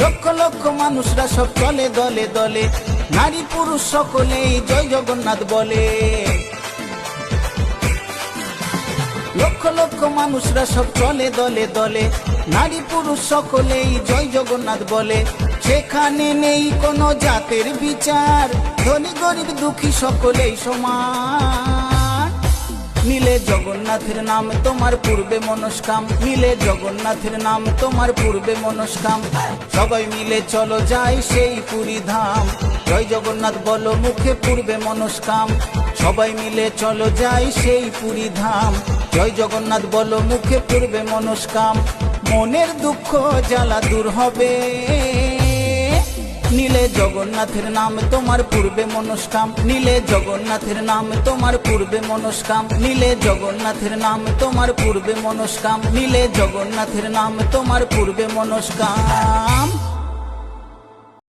মানুষরা সব চলে দলে দলে। নারী পুরুষ সকলেই জয় জগন্নাথ বলে। লক্ষ লক্ষ মানুষরা সব চলে দলে দলে। নারী পুরুষ সকলেই জয় জগন্নাথ বলে। সেখানে নেই কোনো জাতের বিচার। ধনী গরিব দুঃখী সকলেই সমান। জগন্নাথের নাম তোমার পূর্বে মনস্কাম। মিলে জগন্নাথের নাম তোমার পূর্বে মনস্কাম। সবাই মিলে চলো যাই সেই পুরী ধাম। জয় জগন্নাথ, বলো মুখে পূর্বে মনস্কাম। সবাই মিলে চলো যাই সেই পুরী ধাম। জয় জগন্নাথ, বলো মুখে পূর্বে মনস্কাম। মনের দুঃখ জ্বালা দূর হবে। জগন্নাথের নাম তোমার পূর্বে মনস্কাম। নীলে জগন্নাথের নাম তোমার পূর্বে মনস্কাম। নীলে জগন্নাথের নাম তোমার পূর্বে মনস্কাম। নীলে জগন্নাথের নাম তোমার পূর্বে মনস্কাম।